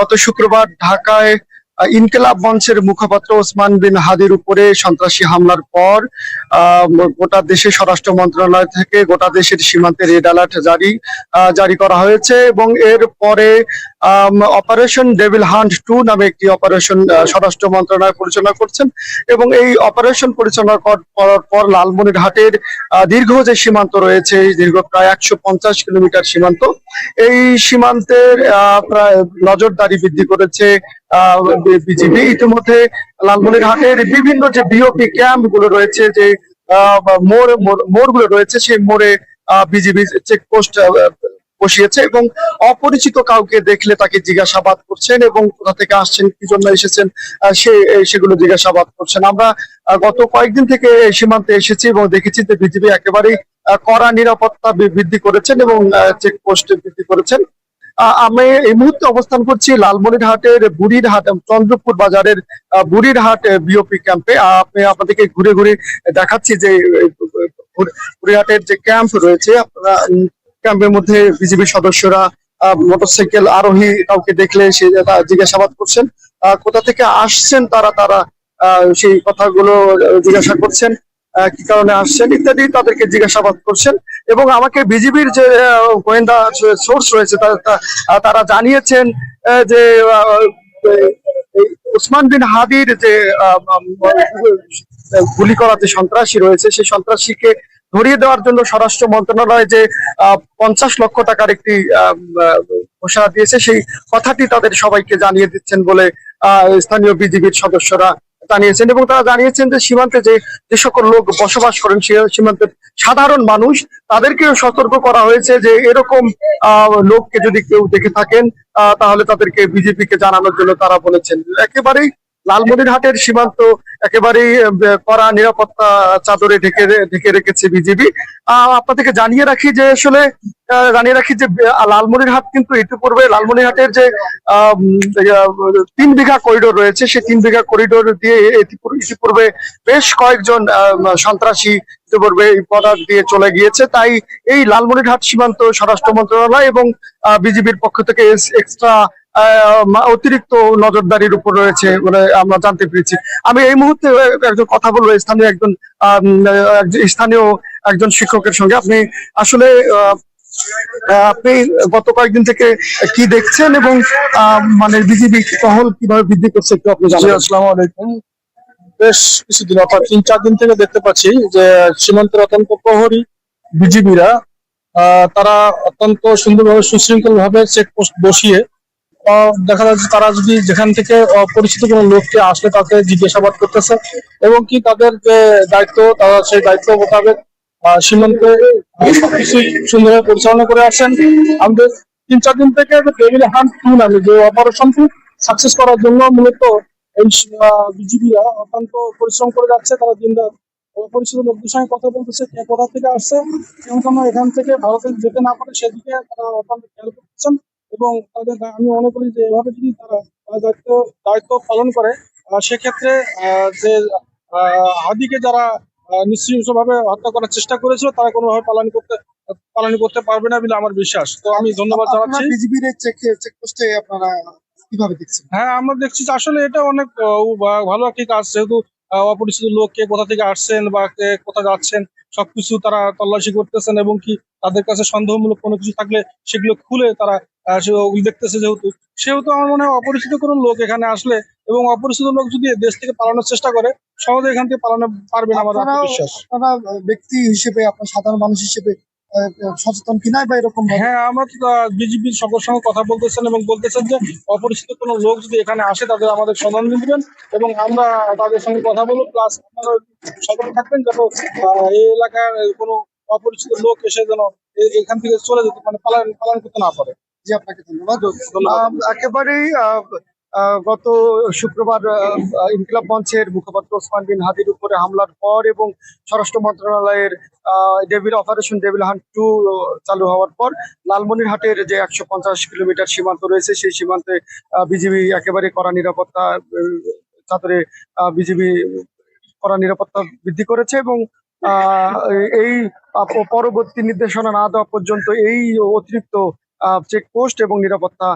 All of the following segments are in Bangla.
গত শুক্রবার ঢাকায় ইনকেলাব মঞ্চের মুখপাত্র ওসমান বিন হাদির উপরে সন্ত্রাসী হামলার পর গোটা দেশে স্বরাষ্ট্র মন্ত্রণালয় থেকে গোটা দেশের সীমান্তে রেড অ্যালার্ট জারি জারি করা হয়েছে এবং এর পরে অপারেশন ডেভিল হান্ট টু নামে একটি অপারেশন স্বরাষ্ট্র মন্ত্রণালয় পরিচালনা করছেন এবং এই অপারেশন পরিচালনা কর- করার পর লালমনিরহাটের দীর্ঘ যে সীমান্ত রয়েছে দীর্ঘ প্রায় একশো পঞ্চাশ কিলোমিটার সীমান্ত, এই সীমান্তের প্রায় নজরদারি বৃদ্ধি করেছে বিজিবি। ইতিমধ্যে লালমনিরহাটের বিভিন্ন যে বিওপি ক্যাম্পগুলো রয়েছে, যে মোড়- মোড়গুলো রয়েছে, সেই মোড়ে বিজিবি চেকপোস্ট বসিয়েছে এবং অপরিচিত কাউকে দেখলে তাকে জিজ্ঞাসাবাদ করছেন এবং কোথা থেকে আসছেন কি জন্য এসেছেন সে সেগুলো জিজ্ঞাসাবাদ করছেন আমরা গত কয়েকদিন থেকে সীমান্তে এসেছি এবং দেখেছি যে বিজিবি একেবারেই কড়া নিরাপত্তা বৃদ্ধি করেছেন এবং চেকপোস্ট বৃদ্ধি করেছেন আমি এই মুহূর্তে অবস্থান করছি লালমনিরহাটের বুড়িরহাট চন্দ্রপুর বাজারের বুড়িরহাট বিওপি ক্যাম্পে আপনি আপনাদেরকে ঘুরে ঘুরে দেখাচ্ছি যে আহ, বুড়ি- বুড়িরহাটের যে ক্যাম্প রয়েছে আপনারা ক্যাম্পের মধ্যে বিজিবি সদস্যরা মোটরসাইকেল আরোহী কাউকে দেখলে সে জিজ্ঞাসাবাদ করছেন কোথা থেকে আসছেন তারা তারা সেই কথাগুলো জিজ্ঞাসা করছেন কি কারণে আসছেন ইত্যাদি তাদেরকে জিজ্ঞাসাবাদ করছেন এবং আমাকে বিজিবির যে গোয়েন্দা সোর্স রয়েছে তারা জানিয়েছেন যে উসমান বিন হাদির যে গুলি করা যে সন্ত্রাসী রয়েছে, সেই সন্ত্রাসীকে ধরিয়ে দেওয়ার জন্য স্বরাষ্ট্র মন্ত্রণালয় যে পঞ্চাশ লক্ষ টাকার একটি ঘোষণা দিয়েছে, সেই কথাটি তাদের সবাইকে জানিয়ে দিচ্ছেন বলে স্থানীয় বিজিবির সদস্যরা জানিয়েছেন এবং তারা জানিয়েছেন যে, সীমান্তে যে যে সকল লোক বসবাস করেন সীমান্তের সাধারণ মানুষ, তাদেরকেও সতর্ক করা হয়েছে যে, এরকম লোককে যদি কেউ দেখে থাকেন তাহলে তাদেরকে বিজেপি কে জানানোর জন্য তারা বলেছেন। একেবারেই লালমনিরহাটের সীমান্ত একেবারেই কড়া নিরাপত্তা চাদরে ঢেকে ঢেকে রেখেছে বিজেপি আপনাদেরকে জানিয়ে রাখি যে আসলে জানিয়ে রাখি যে লালমনিরহাট কিন্তু ইতিপূর্বে লালমনিরহাটের যে তিন বিঘা করিডোর রয়েছে, সেই তিন বিঘা করিডোর দিয়ে ইতিপূর্বে বেশ কয়েকজন সন্ত্রাসী ইতিপূর্বে পদার্থ দিয়ে চলে গিয়েছে। তাই এই লালমনিরহাট সীমান্ত স্বরাষ্ট্র মন্ত্রণালয় এবং বিজিবির পক্ষ থেকে এক্সট্রা অতিরিক্ত নজরদারির উপর রয়েছে বলে আমরা জানতে পেরেছি। আমি এই মুহূর্তে একজন কথা বলব, স্থানীয় একজন স্থানীয় একজন শিক্ষকের সঙ্গে। আপনি আসলে আপনি গত কয়েকদিন থেকে কি দেখছেন এবং মানে বিজিবি টহল কীভাবে বৃদ্ধি করছে একটু আপনি আসসালামু আলাইকুম। বেশ কিছুদিন, অর্থাৎ তিন, চার দিন থেকে দেখতে পাচ্ছি যে সীমান্তের অত্যন্ত প্রহরী বিজিবিরা তারা অত্যন্ত সুন্দরভাবে সুশৃঙ্খল ভাবে চেকপোস্ট বসিয়ে দেখা যাচ্ছে তারা যদি যেখান থেকে অপরিচিত কোনো লোককে আসলে তাকে জিজ্ঞাসাবাদ করতেছে এবং কি তাদের যে দায়িত্ব, তারা সেই দায়িত্ব মোতাবেক সীমান্তে সবকিছুই সুন্দরভাবে পরিচালনা করে আসছেন। আমাদের তিন, চার দিন থেকে টেবিল হান্ট টু নামে যে অপারেশনটি সাকসেস করার জন্য মূলত এই বিজিবিরা অত্যন্ত পরিশ্রম করে যাচ্ছে। তারা দিন রাত অপরিচিত লোকদের সঙ্গে কথা বলতেছে, কে কোথা থেকে আসছে যেন এখান থেকে ভারতে যেতে না পারে, সেদিকে তারা অত্যন্ত খেয়াল করতেছেন এবং তাদের আমি মনে করি যে এভাবে যদি তারা দায়িত্ব দায়িত্ব পালন করে সেক্ষেত্রে যে হাদিকে যারা নিশ্চিতভাবে হত্যা করার চেষ্টা করেছিল তারা কোনোভাবে পালন করতে পালন করতে পারবে না বলে আমার বিশ্বাস। তো আমি ধন্যবাদ জানাচ্ছি। বিজিবির চেক চেকপোস্টে আপনারা কীভাবে দেখছেন? হ্যাঁ আমরা দেখছি যে আসলে এটা অনেক ভালো একটি কাজ। যেহেতু অপরিচিত লোক কে কোথা থেকে আসছেন বা কে কোথা যাচ্ছেন সবকিছু তারা তল্লাশি করতেছেন এবং কি তাদের কাছে সন্দেহমূলক কোনো কিছু থাকলে সেগুলো খুলে তারা সে ওগুলো দেখতেছে যেহেতু সেহেতু আমার মনে হয় অপরিচিত কোনো লোক এখানে আসলে এবং অপরিচিত লোক যদি দেশ থেকে পালানোর চেষ্টা করে সহজে এখান থেকে পালানো পারবে না আমার আপনারাও- বিশ্বাস আপনারা ব্যক্তি হিসেবে আপনার সাধারণ মানুষ হিসেবে সচেতন কিনা বা এরকম হ্যাঁ আমরা বিজেপির সকলের সঙ্গে কথা বলতেছেন এবং বলতেছেন যে অপরিচিত কোনো লোক যদি এখানে আসে তাদের আমাদের সন্ধান দিবেন এবং আমরা তাদের সঙ্গে কথা বলব প্লাস আপনারা সতর্ক থাকবেন যেন আহ, এই এলাকার কোনো অপরিচিত লোক এসে যেন এখান থেকে চলে যেতে মানে পালন পালন করতে না পারে। জি আপনাকে ধন্যবাদ। একেবারেই গত শুক্রবার ইনকিলাব মঞ্চের মুখপাত্র ওসমান বিন হাদির উপরে হামলার পর এবং স্বরাষ্ট্র মন্ত্রণালয়ের devil operation devil hunt two চালু হওয়ার পর লালমনিরহাটের যে একশো পঞ্চাশ কিলোমিটার সীমান্ত রয়েছে সেই সীমান্তে বিজিবি একেবারে কড়া নিরাপত্তা চাদরে বিজিবি কড়া নিরাপত্তা বৃদ্ধি করেছে এবং আহ, এই পরবর্তী নির্দেশনা না দেওয়া পর্যন্ত এই অতিরিক্ত চেকপোস্ট এবং নিরাপত্তা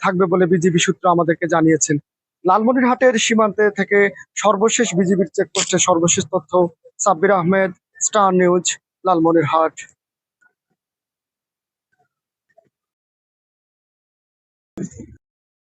থাকবে বলে বিজিবি সূত্র আমাদেরকে জানিয়েছেন লালমনিরহাটের সীমান্তে থেকে সর্বশেষ বিজিবির চেকপোস্টের সর্বশেষ তথ্য Sabbir Ahmed, star news, Lalmonirhat Thank you.